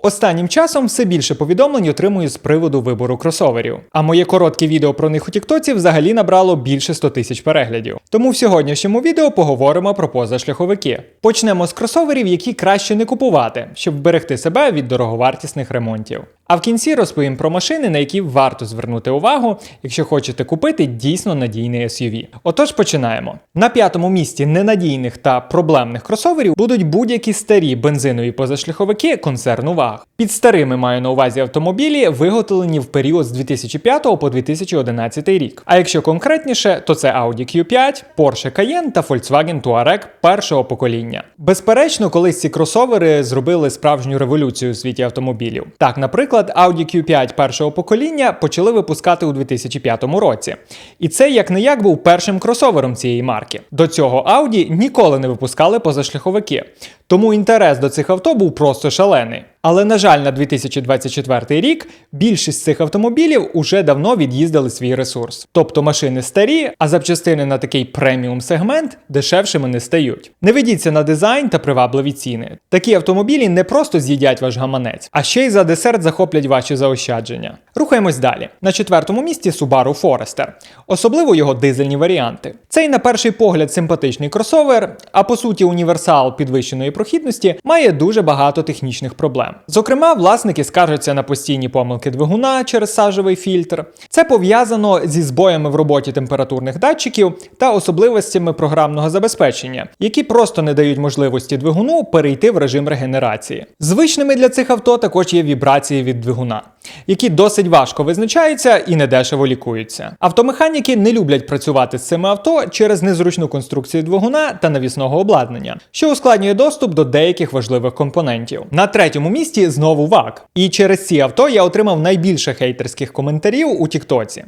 Останнім часом все більше повідомлень отримую з приводу вибору кросоверів. А моє коротке відео про них у Тіктоці взагалі набрало більше 100 тисяч переглядів. Тому в сьогоднішньому відео поговоримо про позашляховики. Почнемо з кросоверів, які краще не купувати, щоб вберегти себе від дороговартісних ремонтів. А в кінці розповім про машини, на які варто звернути увагу, якщо хочете купити дійсно надійний SUV. Отож починаємо. На п'ятому місці ненадійних та проблемних кросоверів будуть будь-які старі бензинові позашляховики концерну ВАГ. Під старими маю на увазі автомобілі, виготовлені в період з 2005 по 2011 рік. А якщо конкретніше, то це Audi Q5, Porsche Cayenne та Volkswagen Touareg першого покоління. Безперечно, колись ці кросовери зробили справжню революцію у світі автомобілів. Так, наприклад, Audi Q5 першого покоління почали випускати у 2005 році. І це як не як був першим кросовером цієї марки. До цього Audi ніколи не випускали позашляховики. Тому інтерес до цих авто був просто шалений. Але, на жаль, на 2024 рік більшість цих автомобілів уже давно від'їздили свій ресурс. Тобто машини старі, а запчастини на такий преміум сегмент дешевшими не стають. Не ведіться на дизайн та привабливі ціни. Такі автомобілі не просто з'їдять ваш гаманець, а ще й за десерт захоплять ваші заощадження. Рухаємось далі. На четвертому місці Subaru Forester, особливо його дизельні варіанти. Цей, на перший погляд, симпатичний кросовер, а по суті, універсал підвищеної прохідності, має дуже багато технічних проблем. Зокрема, власники скаржаться на постійні помилки двигуна через сажевий фільтр. Це пов'язано зі збоями в роботі температурних датчиків та особливостями програмного забезпечення, які просто не дають можливості двигуну перейти в режим регенерації. Звичними для цих авто також є вібрації від двигуна, які досить важко визначаються і недешево лікуються. Автомеханіки не люблять працювати з цими авто через незручну конструкцію двигуна та навісного обладнання, що ускладнює доступ до деяких важливих компонентів. На третьому місці знову ВАК. І через ці авто я отримав найбільше хейтерських коментарів у Тіктоці.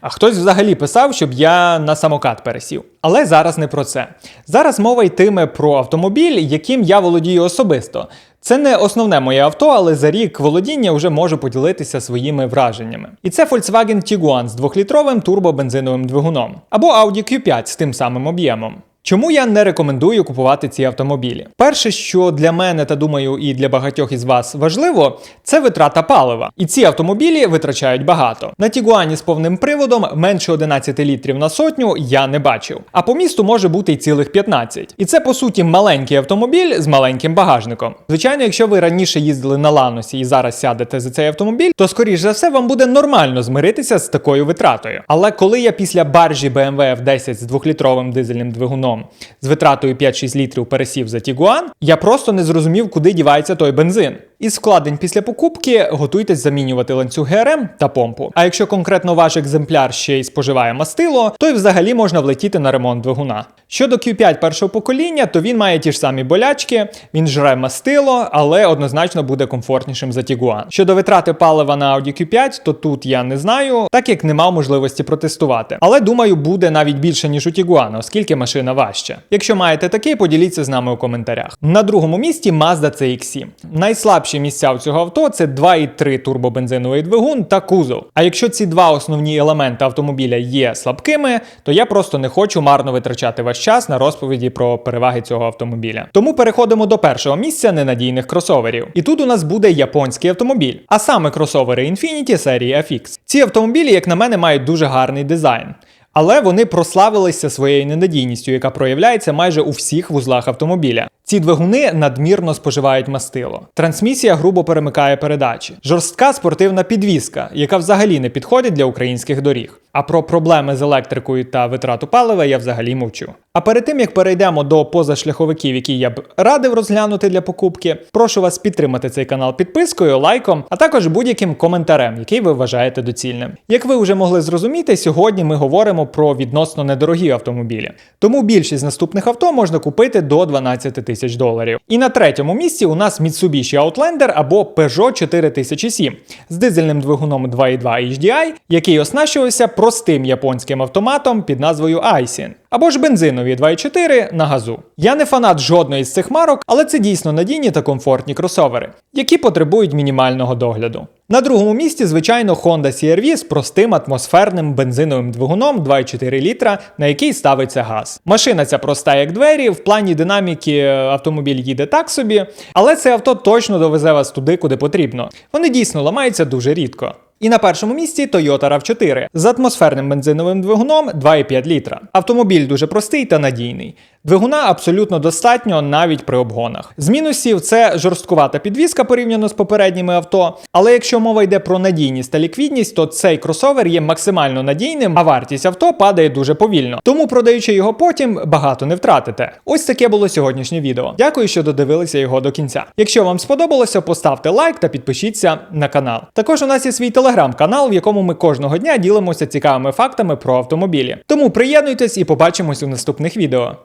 А хтось взагалі писав, щоб я на самокат пересів. Але зараз не про це. Зараз мова йтиме про автомобіль, яким я володію особисто. Це не основне моє авто, але за рік володіння вже можу поділитися своїми враженнями. І це Volkswagen Tiguan з 2-літровим турбобензиновим двигуном або Audi Q5 з тим самим об'ємом. Чому я не рекомендую купувати ці автомобілі? Перше, що для мене та думаю, і для багатьох із вас важливо, це витрата палива. І ці автомобілі витрачають багато. На Тігуані з повним приводом менше 11 літрів на сотню я не бачив. А по місту може бути й цілих 15. І це по суті маленький автомобіль з маленьким багажником. Звичайно, якщо ви раніше їздили на Ланосі і зараз сядете за цей автомобіль, то скоріш за все вам буде нормально змиритися з такою витратою. Але коли я після баржі BMW F10 з 2-літровим дизельним двигуном з витратою 5-6 літрів пересів за Тігуан, я просто не зрозумів, куди дівається той бензин. Із вкладень після покупки готуйтесь замінювати ланцюг ГРМ та помпу. А якщо конкретно ваш екземпляр ще й споживає мастило, то й взагалі можна влетіти на ремонт двигуна. Щодо Q5 першого покоління, то він має ті ж самі болячки, він жре мастило, але однозначно буде комфортнішим за Tiguan. Щодо витрати палива на Audi Q5, то тут я не знаю, так як не мав можливості протестувати. Але думаю, буде навіть більше, ніж у Tiguan, оскільки машина важча. Якщо маєте такий, поділіться з нами у коментарях. На другому місці Mazda CX-7. Найслабші місця у цього авто це 2,3 турбобензиновий двигун та кузов. А якщо ці два основні елементи автомобіля є слабкими, то я просто не хочу марно витрачати ваш час на розповіді про переваги цього автомобіля. Тому переходимо до першого місця ненадійних кросоверів. І тут у нас буде японський автомобіль, а саме кросовери Infiniti серії FX. Ці автомобілі, як на мене, мають дуже гарний дизайн. Але вони прославилися своєю ненадійністю, яка проявляється майже у всіх вузлах автомобіля. Ці двигуни надмірно споживають мастило. Трансмісія грубо перемикає передачі, жорстка спортивна підвізка, яка взагалі не підходить для українських доріг. А про проблеми з електрикою та витрату палива я взагалі мовчу. А перед тим як перейдемо до позашляховиків, які я б радив розглянути для покупки, прошу вас підтримати цей канал підпискою, лайком, а також будь-яким коментарем, який ви вважаєте доцільним. Як ви вже могли зрозуміти, сьогодні ми говоримо про відносно недорогі автомобілі. Тому більшість наступних авто можна купити до 12 тисяч доларів. І на третьому місці у нас Mitsubishi Outlander або Peugeot 4007 з дизельним двигуном 2.2 HDI, який оснащувався простим японським автоматом під назвою Aisin. Або ж бензинові 2.4 на газу. Я не фанат жодної з цих марок, але це дійсно надійні та комфортні кросовери, які потребують мінімального догляду. На другому місці, звичайно, Honda CR-V з простим атмосферним бензиновим двигуном 2,4 літра, на який ставиться газ. Машина ця проста, як двері. В плані динаміки е, автомобіль їде так собі, але це авто точно довезе вас туди, куди потрібно. Вони дійсно ламаються дуже рідко. І на першому місці Toyota RAV4 з атмосферним бензиновим двигуном 2,5 літра. Автомобіль дуже простий та надійний. Двигуна абсолютно достатньо навіть при обгонах. З мінусів це жорсткувата підвізка порівняно з попередніми авто. Але якщо мова йде про надійність та ліквідність, то цей кросовер є максимально надійним, а вартість авто падає дуже повільно. Тому, продаючи його потім, багато не втратите. Ось таке було сьогоднішнє відео. Дякую, що додивилися його до кінця. Якщо вам сподобалося, поставте лайк та підпишіться на канал. Також у нас є свій телеграм-канал, в якому ми кожного дня ділимося цікавими фактами про автомобілі. Тому приєднуйтесь і побачимось у наступних відео.